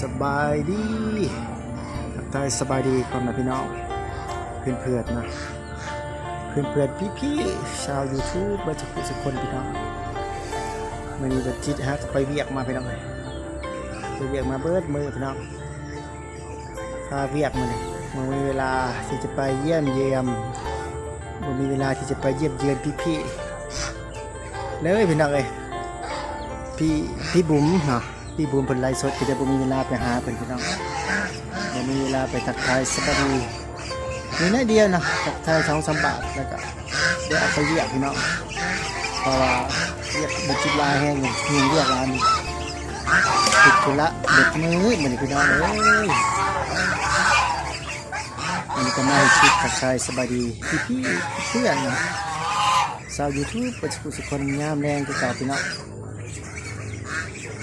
สบายดีทักทายสบายดีก่อนนะพี่น้อง เพื่อนเพื่อนนะ เพื่อนเพื่อนพี่พี่ๆชาว YouTube มาจากทุกคนพี่น้องมันนี้บัจิตฮะไปเวียกมาพี่น้องเลยไปเวียกมาเบิดมือพี่น้องพาเวียกมาเลยมันมีเวลาที่จะไปเยี่ยมเยี่ยมมันมีเวลาที่จะไปเยี่ยมเยือนพี่พี่เลยพี่น้องเลยพี่พี่บุ๋มเนาะ พี่บุ๋มเพิ่นไลฟ์สดก็จะบ่มีเวลาไปหาเพิ่นพี่น้องบ่มีเวลาไปทักทายสวัสดีมีน้อยเดียวนะทักทายสองสามบาทแล้วก็เดี๋ยวเอาไปเรียกพี่น้องเพราะว่าเรียกบุจิตลายแห้งอยู่มีเรียกร้านติดธุระเด็กมือเหมือนพี่น้องเลยมันนี้ก็มาให้ชิดทักทายสบายดีพี่พี่เพื่อนนะสาวยูทูบปัจจุบันสุคนงามแรงคือเก่าพี่น้อง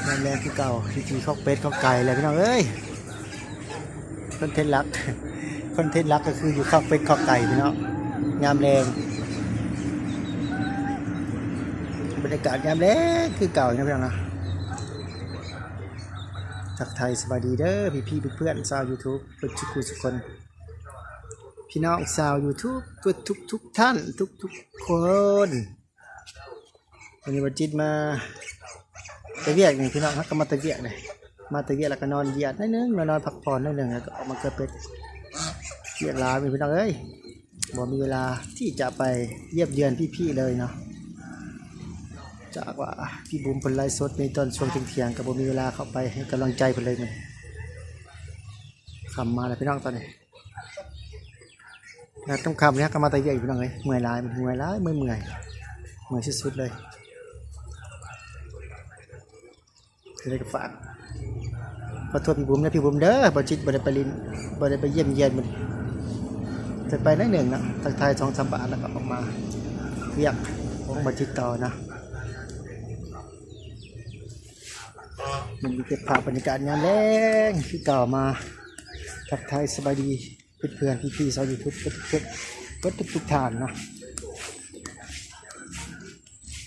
แรงแรงที่เก่าทีทีข้าวเป็ดข้าวไก่อะไรพี่น้องเอ้ยคอนเทนต์ลักคอนเทนต์ลักก็คืออยู่ข้าวเป็ดข้าวไก่พี่น้องงามแรงบรรยากาศงามแรงคือเก่านะพี่น้องนะทักไทยสวัสดีเด้อพี่พี่เพื่อนชาวยูทูบเป็นทุกคนทุกคนพี่น้องชาวยูทูบทุกทุกทุกท่านทุกทุกคนวันนี้วันจิตมา ตะเวียกนี่พี่น้องครับก็มาตะเวียกเลยมาตะเวียกแล้วก็นอนเหยียดนิดนึงมานอนพักผ่อนนิดนึงแล้วก็ออกมาเกิดเป็ดเวียกลาพี่น้องเอ้ยบ่มีเวลาที่จะไปเยี่ยมเยือนพี่ๆเลยเนาะจากว่าพี่บุ๋มเพิ่นไลฟ์สดในตอนช่วงเที่ยงก็บ่มีเวลาเข้าไปให้กำลังใจเพิ่นเลยมันคำมาแล้วพี่น้องตอนนี้แล้วต้องคำเนี้ยก็มาตะเวียกอีกพี่น้องเอ้ยเมื่อยหลายเมื่อยหลายเมื่อยเมื่อยเมื่อยสุดๆเลย คือได้กับฝากขอโทษพี่บุ๋มนะพี่บุ๋มเด้อบจิตบได้ไปลินบได้ไปเยี่ยมเยียนมันจะไปได้หนึ่งนะทักทายสองสามบาทแล้วก็ออกมาเรียกของบจิตต่อนะมันมีเก็บภาพบรรยากาศงานแรงที่เก่ามาทักทายสบายดีเพื่อนๆพี่ๆชาวยูทูบเพื่อนๆก็ทุกๆทานนะ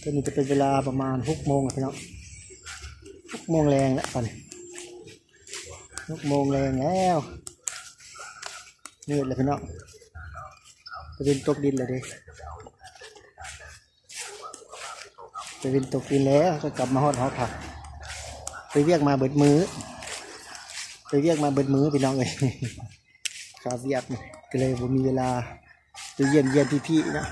ตอนนี้จะเป็นเวลาประมาณหกโมงอะพี่น้อง โมงแรงแล้วตอนนี้หกโมงแรงแล้วเนี่แหละพี่น้องจะเป็นตกดินเลยดิจะเป็นตกดินแล้วก็กลับมาฮอดหอผักไปเรียกมาเบิดมือไปเรียกมาเบิดมือพี่น้องเลยข้าวเวียกนี่ก็เลยผมมีเวลาไปเยี่ยมเยียนพี่ๆนะ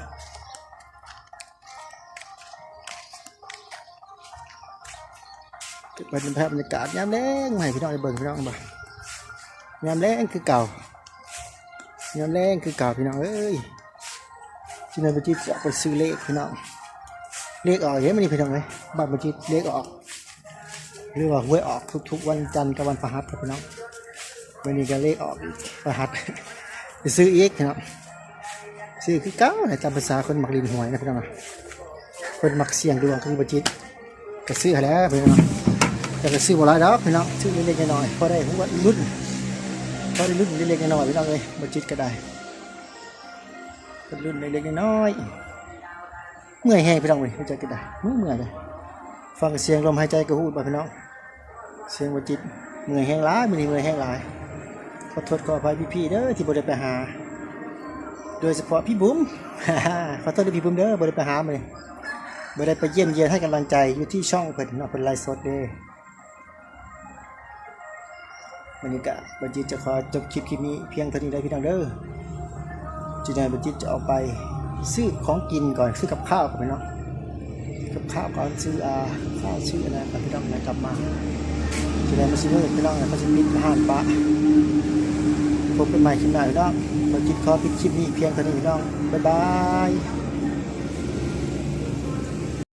เป็นภาพบรรยากาศยามแรงใหม่พี่น้องได้เบิ่งพี่น้องบ่ยามแรงคือเก่ายามแรงคือเก่าพี่น้องเอ้ยที่นายบัจิตจะไปซื้อเลขพี่น้องเลขออกเฮ้ยมันนี่พี่น้องเลยบัตรบัจิตเลขออกหรือว่าหวยออกทุกๆวันจันทร์กับวันพฤหัสครับพี่น้องวันนี้ก็เลขออกอีกพฤหัสไปซื้อเอีกพี่น้องซื้อคือเก้าในตามภาษาคนมักลินหวยนะพี่น้องคนมักเสี่ยงดวงคือบัจิตก็ซื้อแล้วพี่น้อง แต่ก็ซื้อบ่หลายดอกพี่น้องซื้อเล็กๆน้อยๆพอได้ผมว่ารุ่นพอได้รุ่นเล็กๆน้อยๆพี่น้องเลยบ่จิตก็ได้รุ่นเล็กๆน้อยๆเมื่อยแห้งพี่น้องเลยบ่จิตก็ได้เมื่อยเมื่อยเลยฟังเสียงลมหายใจกระหูดบ่พี่น้องเสียงบ่จิตเมื่อยแห้งหลายมื้อนี้เมื่อยแห้งหลายขอโทษขออภัยพี่ๆเด้อที่บ่ได้ไปหา โดยเฉพาะพี่บุ๋มขอโทษด้วยพี่บุ๋มเด้อบ่ได้ไปหามื้อนี้บ่ได้ไปเยี่ยมเยียนให้กำลังใจอยู่ที่ช่องเพิ่นเนาะเพิ่นไลฟ์สดเด้ วันนี้ก็บัญจิตจะขอจบคลิปคลิปนี้เพียงเท่านี้ได้พี่น้องเด้อจีนายบัญจิตจะออกไปซื้อของกินก่อนซื้อกับข้าวก่อนพี่น้องกับข้าวก่อนซื้ออาข้าวซื้ออะไรก่อนพี่น้องนะกลับมาจีนายมาซื้อเมื่อพี่น้องนะเขาจะปิดห้านปะพบกันใหม่คลิปหน้าพี่น้องบัญจิตขอปิดคลิปนี้เพียงเท่านี้พี่น้องบ๊ายบาย